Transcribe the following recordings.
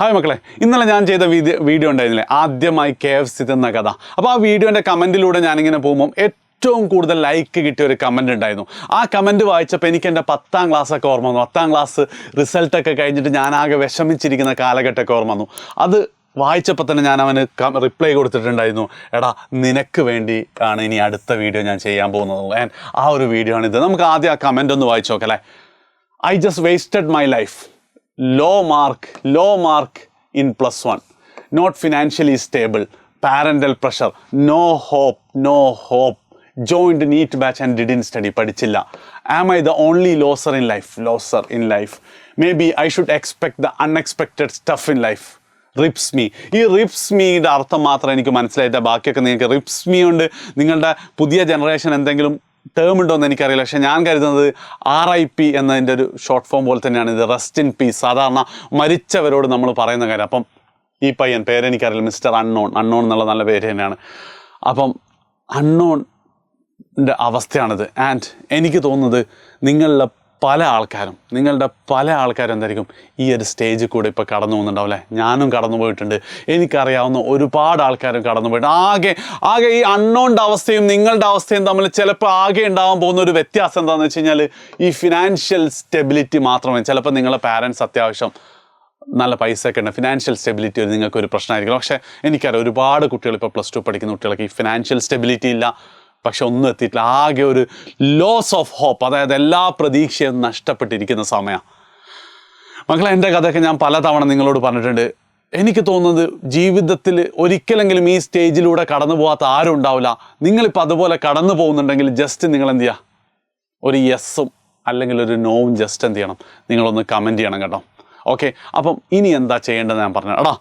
Hi മക്കളെ ഇന്നലെ ഞാൻ ചെയ്ത വീഡിയോ ഉണ്ടായിരുന്നില്ലേ? ആദ്യമായി കെ എഫ് സി തിന്ന കഥ. അപ്പോൾ ആ വീഡിയോന്റെ കമന്റിലൂടെ ഞാനിങ്ങനെ പോകുമ്പോൾ ഏറ്റവും കൂടുതൽ ലൈക്ക് കിട്ടിയ ഒരു കമന്റ് ഉണ്ടായിരുന്നു. ആ കമന്റ് വായിച്ചപ്പോൾ എനിക്ക് എന്റെ പത്താം ക്ലാസ്സൊക്കെ ഓർമ്മ വന്നു. പത്താം ക്ലാസ് റിസൾട്ടൊക്കെ കഴിഞ്ഞിട്ട് ഞാനാകെ വിഷമിച്ചിരിക്കുന്ന കാലഘട്ടമൊക്കെ ഓർമ്മ വന്നു. അത് വായിച്ചപ്പോൾ തന്നെ ഞാൻ അവന് റിപ്ലൈ കൊടുത്തിട്ടുണ്ടായിരുന്നു. എടാ നിനക്ക് വേണ്ടി ആണ് ഇനി അടുത്ത വീഡിയോ ഞാൻ ചെയ്യാൻ പോകുന്നത്. ആൻഡ് ആ ഒരു വീഡിയോ ആണിത് നമുക്ക് ആദ്യം ആ കമന്റ് ഒന്ന് വായിച്ചു നോക്കല്ലേ I just wasted my life low mark low mark in plus one not financially stable parental pressure no hope no hope joined neat batch and didn't study പഠിച്ചില്ല am i the only loser in life loser in life maybe i should expect the unexpected stuff in life rips me ഈ rips മീയുടെ അർത്ഥം മാത്രം എനിക്ക് മനസ്സിലായിട്ട് ബാക്കിയൊക്കെ നിങ്ങൾക്ക് ribs me കൊണ്ട് നിങ്ങളുടെ പുതിയ ജനറേഷൻ എന്തെങ്കിലും ടേം ഉണ്ടോ എന്ന് എനിക്കറിയില്ല. പക്ഷെ ഞാൻ കരുതുന്നത് ആർ ഐ പി എന്നതിന്റെ ഒരു ഷോർട്ട് ഫോം പോലെ തന്നെയാണ്. ഇത് റെസ്റ്റ് ഇൻ പീസ് സാധാരണ മരിച്ചവരോട് നമ്മൾ പറയുന്ന കാര്യം. അപ്പം ഈ പയ്യൻ പേരെനിക്കറിയില്ല മിസ്റ്റർ അൺനോൺ അൺനോൺ എന്നുള്ള നല്ല പേര് തന്നെയാണ്. അപ്പം അൺനോൺ അവസ്ഥയാണിത്. ആൻഡ് എനിക്ക് തോന്നുന്നത് നിങ്ങളിലെ പല ആൾക്കാരും നിങ്ങളുടെ പല ആൾക്കാരും എന്തായിരിക്കും ഈ ഒരു സ്റ്റേജിൽ കൂടെ ഇപ്പോൾ കടന്നു പോകുന്നുണ്ടാവും അല്ലേ? ഞാനും കടന്നു പോയിട്ടുണ്ട്. എനിക്കറിയാവുന്ന ഒരുപാട് ആൾക്കാരും കടന്നു പോയിട്ടുണ്ട്. ആകെ ആകെ ഈ അണ്ണോന്റെ അവസ്ഥയും നിങ്ങളുടെ അവസ്ഥയും തമ്മിൽ ചിലപ്പോൾ ആകെ ഉണ്ടാവാൻ പോകുന്ന ഒരു വ്യത്യാസം എന്താണെന്ന് വെച്ച് കഴിഞ്ഞാൽ ഈ ഫിനാൻഷ്യൽ സ്റ്റെബിലിറ്റി മാത്രമേ ചിലപ്പോൾ നിങ്ങളുടെ പാരൻസ് അത്യാവശ്യം നല്ല പൈസ ഒക്കെ ഉണ്ട്. ഫിനാൻഷ്യൽ സ്റ്റെബിലിറ്റി ഒരു നിങ്ങൾക്ക് ഒരു പ്രശ്നമായിരിക്കും. പക്ഷേ എനിക്കറിയാം ഒരുപാട് കുട്ടികൾ ഇപ്പോൾ പ്ലസ് ടു പഠിക്കുന്ന കുട്ടികൾക്ക് ഈ ഫിനാൻഷ്യൽ സ്റ്റെബിലിറ്റി ഇല്ല. പക്ഷെ ഒന്നും എത്തിയിട്ടില്ല. ആകെ ഒരു ലോസ് ഓഫ് ഹോപ്പ് അതായത് എല്ലാ പ്രതീക്ഷയും നഷ്ടപ്പെട്ടിരിക്കുന്ന സമയമാണ് മക്കളെ എന്റെ കഥയൊക്കെ ഞാൻ പലതവണ നിങ്ങളോട് പറഞ്ഞിട്ടുണ്ട്. എനിക്ക് തോന്നുന്നത് ജീവിതത്തിൽ ഒരിക്കലെങ്കിലും ഈ സ്റ്റേജിലൂടെ കടന്നു പോകാത്ത ആരും ഉണ്ടാവില്ല. നിങ്ങളിപ്പോൾ അതുപോലെ കടന്നു പോകുന്നുണ്ടെങ്കിൽ ജസ്റ്റ് നിങ്ങൾ എന്ത് ചെയ്യുക ഒരു യെസ്സും അല്ലെങ്കിൽ ഒരു നോവും ജസ്റ്റ് എന്ത് ചെയ്യണം? നിങ്ങളൊന്ന് കമന്റ് ചെയ്യണം കേട്ടോ. ഓക്കെ അപ്പം ഇനി എന്താ ചെയ്യേണ്ടതെന്ന് ഞാൻ പറഞ്ഞു എടാ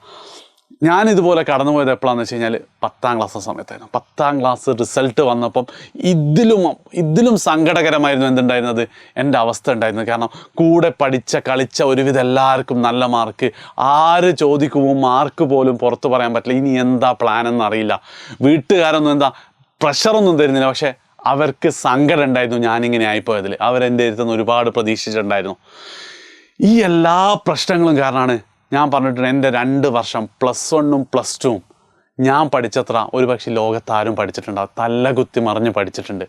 ഞാൻ ഇതുപോലെ കടന്നു പോയത് എപ്പോഴാണെന്ന് വെച്ച് കഴിഞ്ഞാൽ പത്താം ക്ലാസ് സമയത്തായിരുന്നു. പത്താം ക്ലാസ് റിസൾട്ട് വന്നപ്പം ഇതിലും ഇതിലും സങ്കടകരമായിരുന്നു എന്തുണ്ടായിരുന്നത്? എന്റെ അവസ്ഥ ഉണ്ടായിരുന്നത് കാരണം കൂടെ പഠിച്ച കളിച്ച ഒരുവിധം എല്ലാവർക്കും നല്ല മാർക്ക് ആര് ചോദിക്കുമോ മാർക്ക് പോലും പുറത്ത് പറയാൻ പറ്റില്ല. ഇനി എന്താ പ്ലാൻ എന്നറിയില്ല വീട്ടുകാരൊന്നും എന്താ പ്രഷറൊന്നും തരുന്നില്ല. പക്ഷേ അവർക്ക് സങ്കടം ഉണ്ടായിരുന്നു ഞാനിങ്ങനെ ആയിപ്പോയതിൽ അവരെന്റെ അടുത്തുനിന്ന് ഒരുപാട് പ്രതീക്ഷിച്ചിട്ടുണ്ടായിരുന്നു. ഈ എല്ലാ പ്രശ്നങ്ങളും കാരണമാണ് ഞാൻ പറഞ്ഞിട്ടുണ്ട് എന്റെ രണ്ട് വർഷം പ്ലസ് വണ്ണും പ്ലസ് ടുവും ഞാൻ പഠിച്ചത്ര ഒരു പക്ഷേ ലോകത്താരും പഠിച്ചിട്ടുണ്ടാവും തല്ല കുത്തി മറിഞ്ഞ് പഠിച്ചിട്ടുണ്ട്.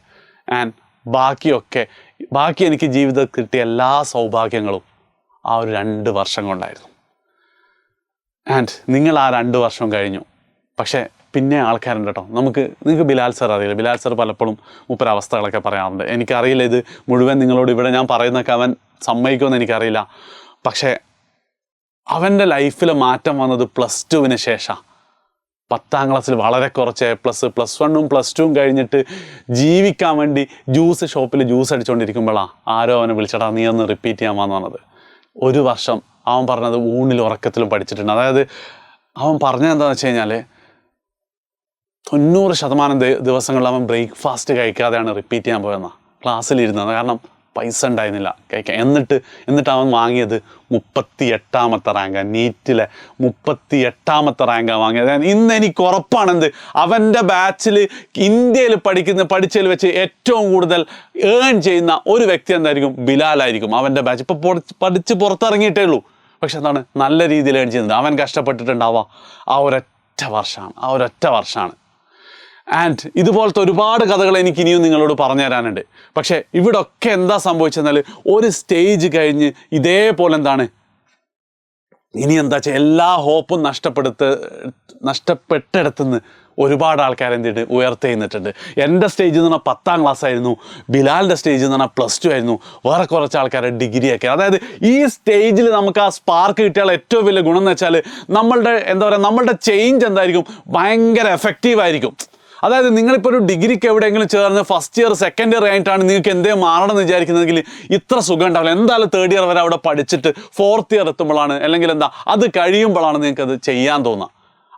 ആൻഡ് ബാക്കിയൊക്കെ ബാക്കി എനിക്ക് ജീവിതത്തിൽ കിട്ടിയ എല്ലാ സൗഭാഗ്യങ്ങളും ആ ഒരു രണ്ട് വർഷം കൊണ്ടായിരുന്നു. ആൻഡ് നിങ്ങൾ ആ രണ്ട് വർഷം കഴിഞ്ഞു. പക്ഷേ പിന്നെ ആൾക്കാരുണ്ട് കേട്ടോ. നമുക്ക് നിങ്ങൾക്ക് ബിലാൽ സർ അറിയില്ല? ബിലാൽ സർ പലപ്പോഴും മുപ്പര അവസ്ഥകളൊക്കെ പറയാറുണ്ട്. എനിക്കറിയില്ല ഇത് മുഴുവൻ നിങ്ങളോട് ഇവിടെ ഞാൻ പറയുന്നൊക്കെ അവൻ സമ്മതിക്കുമെന്ന് എനിക്കറിയില്ല. പക്ഷേ അവന്റെ ലൈഫിൽ മാറ്റം വന്നത് പ്ലസ് ടുവിന് ശേഷമാണ് പത്താം ക്ലാസ്സിൽ വളരെ കുറച്ച് എ പ്ലസ് പ്ലസ് വണ്ണും പ്ലസ് ടുവും കഴിഞ്ഞിട്ട് ജീവിക്കാൻ വേണ്ടി ജ്യൂസ് ഷോപ്പിൽ ജ്യൂസ് അടിച്ചുകൊണ്ടിരിക്കുമ്പോഴാണ് ആരോ അവനെ വിളിച്ചടാ നീ ഒന്ന് റിപ്പീറ്റ് ചെയ്യാമെന്ന് പറഞ്ഞത്. ഒരു വർഷം അവൻ പറഞ്ഞത് ഊണിൽ ഉറക്കത്തിലും പഠിച്ചിട്ടുണ്ട്. അതായത് അവൻ പറഞ്ഞത് എന്താണെന്ന് വെച്ച് കഴിഞ്ഞാൽ തൊണ്ണൂറ് ശതമാനം ദിവസങ്ങളിൽ അവൻ ബ്രേക്ക്ഫാസ്റ്റ് കഴിക്കാതെയാണ് റിപ്പീറ്റ് ചെയ്യാൻ പോയെന്നാണ് ക്ലാസ്സിലിരുന്നത് കാരണം പൈസ ഉണ്ടായിരുന്നില്ല. കഴിക്കാൻ എന്നിട്ട് എന്നിട്ട് അവൻ വാങ്ങിയത് മുപ്പത്തി എട്ടാമത്തെ റാങ്ക് നീറ്റിലെ മുപ്പത്തി എട്ടാമത്തെ റാങ്കാണ് വാങ്ങിയത്. ഇന്ന് എനിക്ക് ഉറപ്പാണെന്ത്? അവന്റെ ബാച്ചിൽ ഇന്ത്യയിൽ പഠിക്കുന്ന പഠിച്ചതിൽ വെച്ച് ഏറ്റവും കൂടുതൽ ഏൺ ചെയ്യുന്ന ഒരു വ്യക്തി എന്തായിരിക്കും? ബിലാലായിരിക്കും അവന്റെ ബാച്ച് ഇപ്പോൾ പഠിച്ച് പുറത്തിറങ്ങിയിട്ടേ ഉള്ളൂ. പക്ഷെ എന്താണ്? നല്ല രീതിയിൽ ഏൺ ചെയ്യുന്നത് അവൻ കഷ്ടപ്പെട്ടിട്ടുണ്ടാവാം. ആ ഒരൊറ്റ വർഷമാണ്. ആ ഒരൊറ്റ വർഷമാണ്. ആൻഡ് ഇതുപോലത്തെ ഒരുപാട് കഥകൾ എനിക്ക് ഇനിയും നിങ്ങളോട് പറഞ്ഞു തരാനുണ്ട്. പക്ഷേ ഇവിടെ ഒക്കെ എന്താ സംഭവിച്ചെന്നാൽ ഒരു സ്റ്റേജ് കഴിഞ്ഞ് ഇതേപോലെ എന്താണ്? ഇനി എന്താ വെച്ചാൽ എല്ലാ ഹോപ്പും നഷ്ടപ്പെടുത്ത് നഷ്ടപ്പെട്ടിടത്തുനിന്ന് ഒരുപാട് ആൾക്കാർ എന്ത് ചെയ്തിട്ട് ഉയർത്തെഴുന്നിട്ടുണ്ട് എന്റെ സ്റ്റേജ് എന്ന് പറഞ്ഞാൽ പത്താം ക്ലാസ് ആയിരുന്നു. ബിലാലിന്റെ സ്റ്റേജ് എന്ന് പറഞ്ഞാൽ പ്ലസ് ടു ആയിരുന്നു. വേറെ കുറച്ച് ആൾക്കാർ ഡിഗ്രിയൊക്കെ അതായത് ഈ സ്റ്റേജിൽ നമുക്ക് ആ സ്പാർക്ക് കിട്ടിയാൽ ഏറ്റവും വലിയ ഗുണം എന്ന് വെച്ചാൽ നമ്മളുടെ എന്താ പറയുക നമ്മളുടെ ചേഞ്ച് എന്തായിരിക്കും? ഭയങ്കര എഫക്റ്റീവ് ആയിരിക്കും. അതായത് നിങ്ങളിപ്പോൾ ഒരു ഡിഗ്രിക്ക് എവിടെയെങ്കിലും ചേർന്ന് ഫസ്റ്റ് ഇയർ സെക്കൻഡ് ഇയർ ആയിട്ടാണ് നിങ്ങൾക്ക് എന്തേ മാറണം എന്ന് വിചാരിക്കുന്നതെങ്കിൽ ഇത്ര സുഖം ഉണ്ടാവില്ല. എന്തായാലും തേർഡ് ഇയർ വരെ അവിടെ പഠിച്ചിട്ട് ഫോർത്ത് ഇയർ എത്തുമ്പോഴാണ് അല്ലെങ്കിൽ എന്താ അത് കഴിയുമ്പോഴാണ് നിങ്ങൾക്ക് അത് ചെയ്യാൻ തോന്നുക.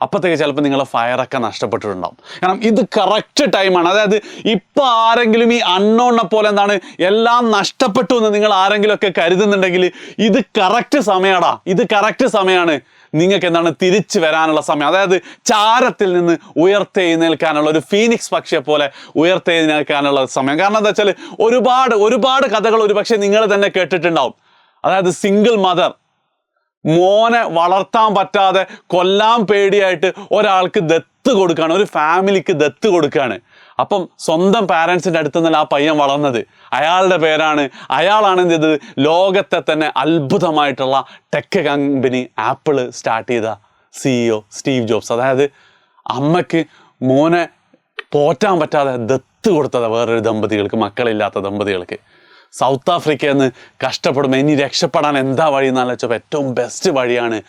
അപ്പോഴത്തേക്ക് ചിലപ്പോൾ നിങ്ങളെ ഫയറൊക്കെ നഷ്ടപ്പെട്ടിട്ടുണ്ടാവും. കാരണം ഇത് കറക്റ്റ് ടൈമാണ് അതായത് ഇപ്പോൾ ആരെങ്കിലും ഈ അണ്ണോണ്ണ പോലെ എന്താണ് എല്ലാം നഷ്ടപ്പെട്ടു എന്ന് നിങ്ങൾ ആരെങ്കിലുമൊക്കെ കരുതുന്നുണ്ടെങ്കിൽ ഇത് കറക്റ്റ് സമയമാടാ ഇത് കറക്റ്റ് സമയമാണ് നിങ്ങൾക്ക് എന്താണ് തിരിച്ചു വരാനുള്ള സമയം? അതായത് ചാരത്തിൽ നിന്ന് ഉയർത്തെഴുന്നേൽക്കാനുള്ള ഒരു ഫീനിക്സ് പക്ഷിയെ പോലെ ഉയർത്തെഴുന്നേൽക്കാനുള്ള സമയം. കാരണം എന്താ വെച്ചാൽ ഒരുപാട് ഒരുപാട് കഥകൾ ഒരുപക്ഷെ നിങ്ങൾ തന്നെ കേട്ടിട്ടുണ്ടാവും. അതായത് സിംഗിൾ മദർ മോനെ വളർത്താൻ പറ്റാതെ കൊല്ലാൻ പേടിയായിട്ട് ഒരാൾക്ക് ദത്ത് കൊടുക്കുകയാണ് ഒരു ഫാമിലിക്ക് ദത്ത് കൊടുക്കുകയാണ്. അപ്പം സ്വന്തം പാരൻസിന്റെ അടുത്ത് നിന്നല്ല ആ പയ്യൻ വളർന്നത്. അയാളുടെ പേരാണ് അയാളാണ് എന്ത് ചെയ്തത്? ലോകത്തെ തന്നെ അത്ഭുതമായിട്ടുള്ള ടെക് കമ്പനി ആപ്പിൾ സ്റ്റാർട്ട് ചെയ്ത സിഇഒ സ്റ്റീവ് ജോബ്സ്. അതായത് അമ്മയ്ക്ക് മോനെ പോറ്റാൻ പറ്റാതെ ദത്ത് കൊടുത്തത് വേറൊരു ദമ്പതികൾക്ക് മക്കളില്ലാത്ത ദമ്പതികൾക്ക്. സൗത്ത് ആഫ്രിക്കയിൽ നിന്ന് കഷ്ടപ്പെടുമ്പോൾ ഇനി രക്ഷപ്പെടാൻ എന്താ വഴി എന്ന് വെച്ചപ്പോൾ ഏറ്റവും ബെസ്റ്റ് വഴിയാണ്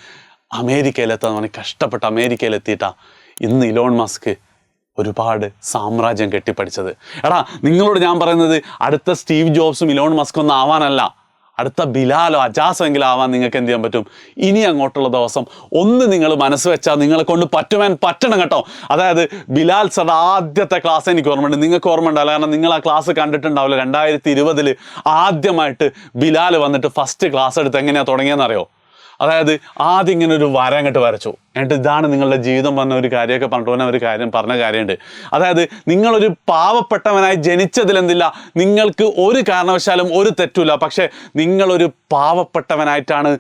അമേരിക്കയിലെത്താന്ന് പറഞ്ഞാൽ കഷ്ടപ്പെട്ട് അമേരിക്കയിലെത്തിയിട്ടാണ് ഇന്ന് ഇലോൺ മസ്ക് ഒരുപാട് സാമ്രാജ്യം കെട്ടിപ്പടിച്ചത്. എടാ നിങ്ങളോട് ഞാൻ പറയുന്നത് അടുത്ത സ്റ്റീവ് ജോബ്സും ഇലോൺ മസ്കും ഒന്നും ആവാനല്ല. അടുത്ത ബിലാലോ അജാസോ എങ്കിലും ആവാൻ നിങ്ങൾക്ക് എന്ത് ചെയ്യാൻ പറ്റും? ഇനി അങ്ങോട്ടുള്ള ദിവസം ഒന്ന് നിങ്ങൾ മനസ്സ് വെച്ചാൽ നിങ്ങളെ കൊണ്ട് പറ്റുവാൻ പറ്റണം കേട്ടോ. അതായത് ബിലാൽ സർ ആദ്യത്തെ ക്ലാസ് എനിക്ക് ഓർമ്മയുണ്ട്. നിങ്ങൾക്ക് ഓർമ്മ ഉണ്ടാവില്ല കാരണം നിങ്ങൾ ആ ക്ലാസ് കണ്ടിട്ടുണ്ടാവില്ല. രണ്ടായിരത്തി ഇരുപതിൽ ആദ്യമായിട്ട് ബിലാൽ വന്നിട്ട് ഫസ്റ്റ് ക്ലാസ് എടുത്ത് എങ്ങനെയാണ് തുടങ്ങിയെന്നറിയോ? അതായത് ആദ്യം ഇങ്ങനെ ഒരു വര അങ്ങോട്ട് വരച്ചു. എന്നിട്ട് ഇതാണ് നിങ്ങളുടെ ജീവിതം പറഞ്ഞ ഒരു കാര്യമൊക്കെ പറഞ്ഞിട്ട് ഒരു കാര്യം പറഞ്ഞ കാര്യമുണ്ട്. അതായത് നിങ്ങളൊരു പാവപ്പെട്ടവനായി ജനിച്ചതിൽ എന്തില്ല നിങ്ങൾക്ക് ഒരു കാരണവശാലും ഒരു തെറ്റുമില്ല. പക്ഷേ നിങ്ങളൊരു പാവപ്പെട്ടവനായിട്ടാണ്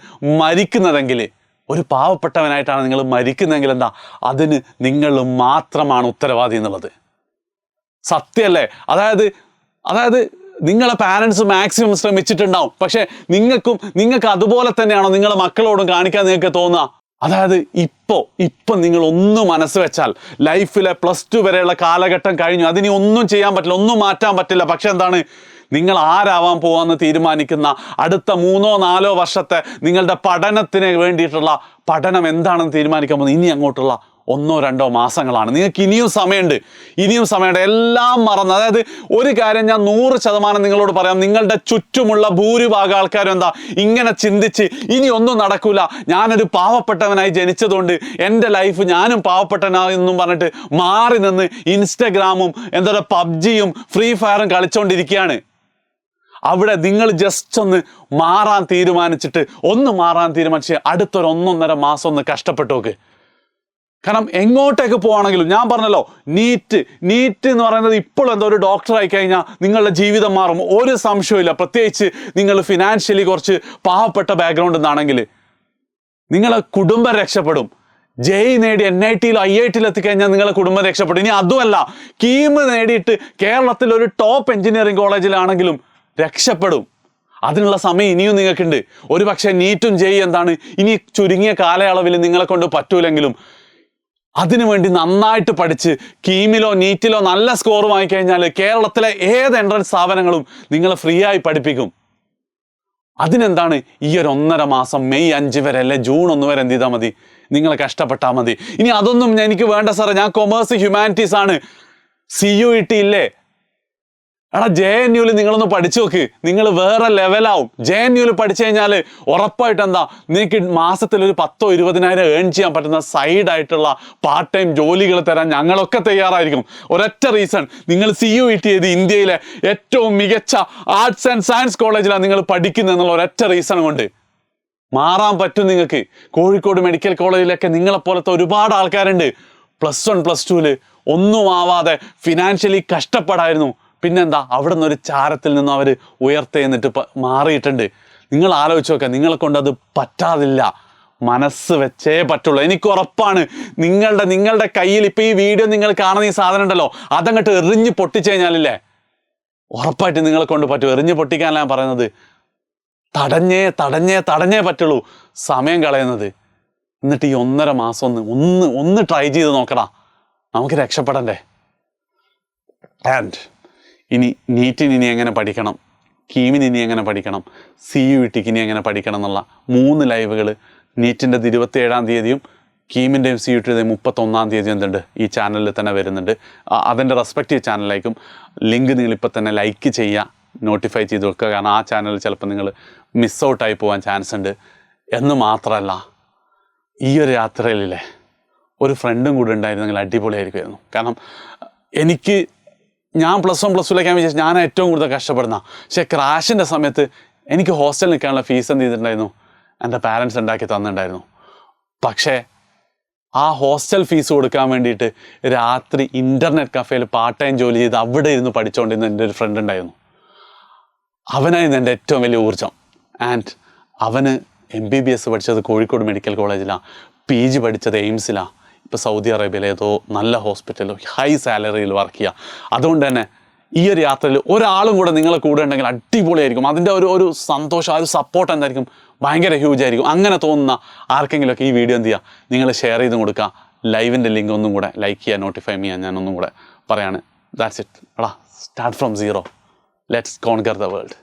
മരിക്കുന്നതെങ്കിൽ ഒരു പാവപ്പെട്ടവനായിട്ടാണ് നിങ്ങൾ മരിക്കുന്നതെങ്കിൽ എന്താ? അതിന് നിങ്ങൾ മാത്രമാണ് ഉത്തരവാദി എന്നുള്ളത്. സത്യമല്ലേ? അതായത് അതായത് നിങ്ങളെ പാരൻസ് മാക്സിമം ശ്രമിച്ചിട്ടുണ്ടാവും. പക്ഷെ നിങ്ങൾക്കും നിങ്ങൾക്ക് അതുപോലെ തന്നെയാണോ നിങ്ങളെ മക്കളോടും കാണിക്കാൻ നിങ്ങൾക്ക് തോന്നുക? അതായത് ഇപ്പോൾ ഇപ്പം നിങ്ങൾ ഒന്ന് മനസ്സ് വെച്ചാൽ ലൈഫിലെ പ്ലസ് ടു വരെയുള്ള കാലഘട്ടം കഴിഞ്ഞു. അതിനി ഒന്നും ചെയ്യാൻ പറ്റില്ല ഒന്നും മാറ്റാൻ പറ്റില്ല. പക്ഷെ എന്താണ്? നിങ്ങൾ ആരാവാൻ പോവാന്ന് തീരുമാനിക്കുന്ന അടുത്ത മൂന്നോ നാലോ വർഷത്തെ നിങ്ങളുടെ പഠനത്തിന് വേണ്ടിയിട്ടുള്ള പഠനം എന്താണെന്ന് തീരുമാനിക്കാൻ പോകുന്നത്? ഇനി അങ്ങോട്ടുള്ള ഒന്നോ രണ്ടോ മാസങ്ങളാണ്. നിങ്ങൾക്ക് ഇനിയും സമയമുണ്ട്. ഇനിയും സമയമുണ്ട്. എല്ലാം മറന്ന്. അതായത് ഒരു കാര്യം ഞാൻ നൂറ് ശതമാനം നിങ്ങളോട് പറയാം. നിങ്ങളുടെ ചുറ്റുമുള്ള ഭൂരിഭാഗം ആൾക്കാരും എന്താ ഇങ്ങനെ ചിന്തിച്ച് ഇനി ഒന്നും നടക്കൂല. ഞാനൊരു പാവപ്പെട്ടവനായി ജനിച്ചതുകൊണ്ട് എന്റെ ലൈഫ് ഞാനും പാവപ്പെട്ടവനായെന്നും പറഞ്ഞിട്ട് മാറി നിന്ന് ഇൻസ്റ്റഗ്രാമും എന്താ പറയുക പബ്ജിയും ഫ്രീ ഫയറും കളിച്ചുകൊണ്ടിരിക്കുകയാണ് അവിടെ നിങ്ങൾ ജസ്റ്റ് ഒന്ന് മാറാൻ തീരുമാനിച്ചിട്ട് ഒന്ന് മാറാൻ തീരുമാനിച്ച് അടുത്തൊരു ഒന്നൊന്നര മാസം ഒന്ന് കഷ്ടപ്പെട്ടു നോക്ക്. കാരണം എങ്ങോട്ടേക്ക് പോവാണെങ്കിലും ഞാൻ പറഞ്ഞല്ലോ നീറ്റ് നീറ്റ് എന്ന് പറയുന്നത് ഇപ്പോൾ എന്തോ ഒരു ഡോക്ടർ ആയി കഴിഞ്ഞാൽ നിങ്ങളുടെ ജീവിതം മാറും. ഒരു സംശയമില്ല പ്രത്യേകിച്ച് നിങ്ങൾ ഫിനാൻഷ്യലി കുറച്ച് പാവപ്പെട്ട ബാക്ക്ഗ്രൗണ്ട് നിന്നാണെങ്കിൽ നിങ്ങളെ കുടുംബം രക്ഷപ്പെടും. ജെയ് നേടി എൻ ഐ ടിയിലോ ഐ ഐ ടിയിൽ എത്തിക്കഴിഞ്ഞാൽ നിങ്ങളെ കുടുംബം രക്ഷപ്പെടും. ഇനി അതുമല്ല കീം നേടിയിട്ട് കേരളത്തിൽ ഒരു ടോപ്പ് എഞ്ചിനീയറിംഗ് കോളേജിലാണെങ്കിലും രക്ഷപ്പെടും. അതിനുള്ള സമയം ഇനിയും നിങ്ങൾക്കുണ്ട്. ഒരു പക്ഷേ നീറ്റും ജെയ് എന്താണ്? ഇനി ചുരുങ്ങിയ കാലയളവിൽ നിങ്ങളെ കൊണ്ട് പറ്റൂലെങ്കിലും അതിനുവേണ്ടി നന്നായിട്ട് പഠിച്ച് കീമിലോ നീറ്റിലോ നല്ല സ്കോർ വാങ്ങിക്കഴിഞ്ഞാൽ കേരളത്തിലെ ഏത് എൻട്രൻസ് സ്ഥാപനങ്ങളും നിങ്ങൾ ഫ്രീ ആയി പഠിപ്പിക്കും. അതിനെന്താണ് ഈ ഒരു ഒന്നര മാസം മെയ് അഞ്ച് വരെ അല്ലെ ജൂൺ ഒന്ന് വരെ എന്ത് ചെയ്താൽ മതി? നിങ്ങൾ കഷ്ടപ്പെട്ടാൽ മതി. ഇനി അതൊന്നും എനിക്ക് വേണ്ട സാറേ ഞാൻ കൊമേഴ്സ് ഹ്യൂമാനിറ്റീസ് ആണ്. സി യു ഇ ടി ഇല്ലേ? എടാ ജെ എൻ യുവിൽ നിങ്ങളൊന്ന് പഠിച്ചു നോക്ക്. നിങ്ങൾ വേറെ ലെവലാവും ജെ എൻ യുവിൽ പഠിച്ചു കഴിഞ്ഞാൽ ഉറപ്പായിട്ട് എന്താ നിങ്ങൾക്ക് മാസത്തിൽ ഒരു പത്തോ ഇരുപതിനായിരം ഏൺ ചെയ്യാൻ പറ്റുന്ന സൈഡ് ആയിട്ടുള്ള പാർട്ട് ടൈം ജോലികൾ തരാൻ ഞങ്ങളൊക്കെ തയ്യാറായിരിക്കും ഒരൊറ്റ റീസൺ നിങ്ങൾ സി യു ഇ ടി ചെയ്ത് ഇന്ത്യയിലെ ഏറ്റവും മികച്ച ആർട്സ് ആൻഡ് സയൻസ് കോളേജിലാണ് നിങ്ങൾ പഠിക്കുന്നത് എന്നുള്ള ഒരൊറ്റ റീസൺ കൊണ്ട്. മാറാൻ പറ്റും നിങ്ങൾക്ക്. കോഴിക്കോട് മെഡിക്കൽ കോളേജിലൊക്കെ നിങ്ങളെപ്പോലത്തെ ഒരുപാട് ആൾക്കാരുണ്ട്. പ്ലസ് വൺ പ്ലസ് ടുവിൽ ഒന്നും ആവാതെ ഫിനാൻഷ്യലി കഷ്ടപ്പെടായിരുന്നു. പിന്നെന്താ? അവിടെ നിന്ന് ഒരു ചാരത്തിൽ നിന്നും അവർ ഉയർത്തെന്നിട്ട് മാറിയിട്ടുണ്ട്. നിങ്ങൾ ആലോചിച്ച് നോക്കുക നിങ്ങളെ കൊണ്ട് അത് പറ്റാതില്ല. മനസ്സ് വെച്ചേ പറ്റുള്ളൂ. എനിക്ക് ഉറപ്പാണ് നിങ്ങളുടെ നിങ്ങളുടെ കയ്യിൽ ഇപ്പോൾ ഈ വീഡിയോ നിങ്ങൾ കാണുന്ന ഈ സാധനം ഉണ്ടല്ലോ അതങ്ങോട്ട് എറിഞ്ഞ് പൊട്ടിച്ചു കഴിഞ്ഞാലില്ലേ? ഉറപ്പായിട്ട് നിങ്ങളെ കൊണ്ട് പറ്റും. എറിഞ്ഞ് പൊട്ടിക്കാനല്ല ഞാൻ പറയുന്നത്. തടഞ്ഞേ തടഞ്ഞേ തടഞ്ഞേ പറ്റുള്ളൂ. സമയം കളയുന്നത്. എന്നിട്ട് ഈ ഒന്നര മാസം ഒന്ന് ഒന്ന് ഒന്ന് ട്രൈ ചെയ്ത് നോക്കടാ. നമുക്ക് രക്ഷപ്പെടണ്ടേ? ആൻഡ് ഇനി നീറ്റിന് ഇനി എങ്ങനെ പഠിക്കണം? കീമിന് ഇനി എങ്ങനെ പഠിക്കണം? സി യു ടിക്ക് ഇനി എങ്ങനെ പഠിക്കണം എന്നുള്ള മൂന്ന് ലൈവുകൾ നീറ്റിന്റെ ഇരുപത്തി ഏഴാം തീയതിയും കീമിന്റെയും സി യു ടിയുടെയും മുപ്പത്തൊന്നാം തീയതി എന്തുണ്ട്? ഈ ചാനലിൽ തന്നെ വരുന്നുണ്ട്. അതിന്റെ റെസ്പെക്റ്റീവ് ചാനലിലേക്കും ലിങ്ക് നിങ്ങൾ ഇപ്പോൾ തന്നെ ലൈക്ക് ചെയ്യുക നോട്ടിഫൈ ചെയ്ത് വെക്കുക. കാരണം ആ ചാനൽ ചിലപ്പോൾ നിങ്ങൾ മിസ് ഔട്ടായി പോകാൻ ചാൻസ് ഉണ്ട്. എന്ന് മാത്രമല്ല ഈ ഒരു യാത്രയിലെ ഒരു ഫ്രണ്ടും കൂടെ ഉണ്ടായിരുന്നെങ്കിൽ അടിപൊളിയായിരിക്കുമായിരുന്നു. കാരണം എനിക്ക് ഞാൻ പ്ലസ് വൺ പ്ലസ് ടുവിലേക്കാൻ വിചാരിച്ചു ഞാൻ ഏറ്റവും കൂടുതൽ കഷ്ടപ്പെടുന്ന. പക്ഷേ ക്രാഷിന്റെ സമയത്ത് എനിക്ക് ഹോസ്റ്റലിൽ നിൽക്കാനുള്ള ഫീസ് എന്ത് ചെയ്തിട്ടുണ്ടായിരുന്നു? എന്റെ പാരൻസ് ഉണ്ടാക്കി തന്നിട്ടുണ്ടായിരുന്നു. പക്ഷേ ആ ഹോസ്റ്റൽ ഫീസ് കൊടുക്കാൻ വേണ്ടിയിട്ട് രാത്രി ഇന്റർനെറ്റ് കഫേയിൽ പാർട്ട് ടൈം ജോലി ചെയ്ത് അവിടെ ഇരുന്ന് പഠിച്ചുകൊണ്ടിരുന്ന എന്റെ ഒരു ഫ്രണ്ട് ഉണ്ടായിരുന്നു. അവനായിരുന്നു എന്റെ ഏറ്റവും വലിയ ഊർജം. ആൻഡ് അവന് എം ബി ബി എസ് പഠിച്ചത് കോഴിക്കോട് മെഡിക്കൽ കോളേജിലാണ് പി ജി പഠിച്ചത് എയിംസിലാണ് ഇപ്പോൾ സൗദി അറേബ്യയിലെ ഏതോ നല്ല ഹോസ്പിറ്റലിൽ ഹൈ സാലറിയിൽ വർക്ക് ചെയ്യുക അതുകൊണ്ട് തന്നെ ഈ ഒരു യാത്രയിൽ ഒരാളും കൂടെ നിങ്ങളെ കൂടെ ഉണ്ടെങ്കിൽ അടിപൊളിയായിരിക്കും. അതിന്റെ ഒരു ഒരു സന്തോഷം ആ ഒരു സപ്പോർട്ട് എന്തായിരിക്കും? ഭയങ്കര ഹ്യൂജ് ആയിരിക്കും. അങ്ങനെ തോന്നുന്ന ആർക്കെങ്കിലുമൊക്കെ ഈ വീഡിയോ എന്ത് ചെയ്യുക നിങ്ങൾ ഷെയർ ചെയ്ത് കൊടുക്കുക ലൈവിന്റെ ലിങ്ക് ഒന്നും കൂടെ ലൈക്ക് ചെയ്യുക നോട്ടിഫൈ ചെയ്യാൻ ഞാനൊന്നും കൂടെ പറയാണ്. ദാറ്റ്സ് ഇറ്റ് എടാ start from zero let's conquer the world